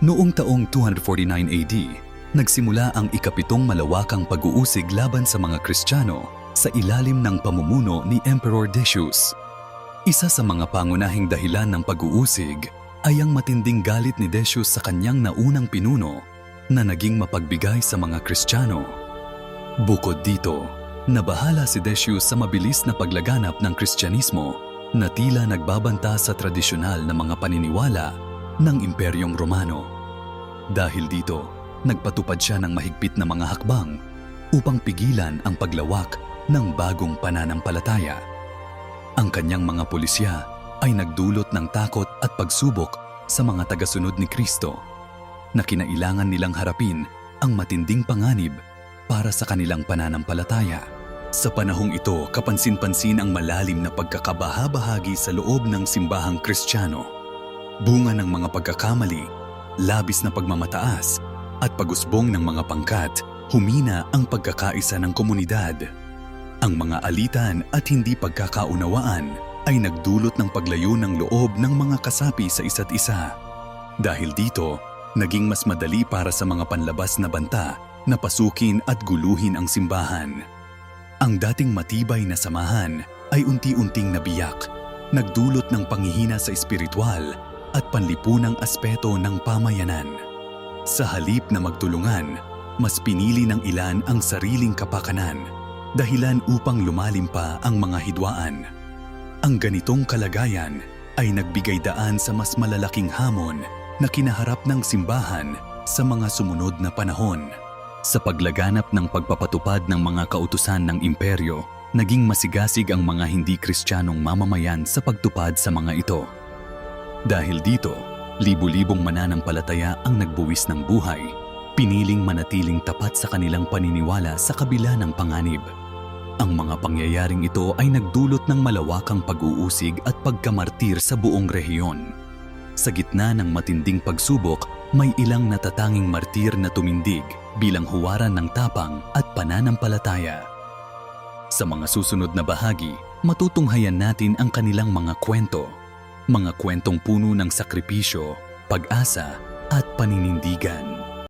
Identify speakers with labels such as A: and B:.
A: Noong taong 249 AD, nagsimula ang ikapitong malawakang pag-uusig laban sa mga Kristiyano sa ilalim ng pamumuno ni Emperor Decius. Isa sa mga pangunahing dahilan ng pag-uusig ay ang matinding galit ni Decius sa kanyang naunang pinuno na naging mapagbigay sa mga Kristiyano. Bukod dito, nabahala si Decius sa mabilis na paglaganap ng Kristyanismo na tila nagbabanta sa tradisyonal na mga paniniwala ng Imperyong Romano. Dahil dito, nagpatupad siya ng mahigpit na mga hakbang upang pigilan ang paglawak ng bagong pananampalataya. Ang kanyang mga pulisya ay nagdulot ng takot at pagsubok sa mga tagasunod ni Kristo na kinailangan nilang harapin ang matinding panganib para sa kanilang pananampalataya. Sa panahong ito, kapansin-pansin ang malalim na pagkakabahabahagi sa loob ng simbahang Kristiyano. Bunga ng mga pagkakamali, labis na pagmamataas, at pagusbong ng mga pangkat, humina ang pagkakaisa ng komunidad. Ang mga alitan at hindi pagkakaunawaan ay nagdulot ng paglayo ng loob ng mga kasapi sa isa't isa. Dahil dito, naging mas madali para sa mga panlabas na banta na pasukin at guluhin ang simbahan. Ang dating matibay na samahan ay unti-unting nabiyak, nagdulot ng panghihina sa espiritual at panlipunang aspeto ng pamayanan. Sa halip na magtulungan, mas pinili ng ilan ang sariling kapakanan, dahilan upang lumalim pa ang mga hidwaan. Ang ganitong kalagayan ay nagbigay daan sa mas malalaking hamon na kinaharap ng simbahan sa mga sumunod na panahon. Sa paglaganap ng pagpapatupad ng mga kautusan ng imperyo, naging masigasig ang mga hindi kristyanong mamamayan sa pagtupad sa mga ito. Dahil dito, libu-libong mananampalataya ang nagbuwis ng buhay, piniling manatiling tapat sa kanilang paniniwala sa kabila ng panganib. Ang mga pangyayaring ito ay nagdulot ng malawakang pag-uusig at pagkamartir sa buong rehiyon. Sa gitna ng matinding pagsubok, may ilang natatanging martir na tumindig bilang huwaran ng tapang at pananampalataya. Sa mga susunod na bahagi, matutunghayan natin ang kanilang mga kwento, mga kwentong puno ng sakripisyo, pag-asa at paninindigan.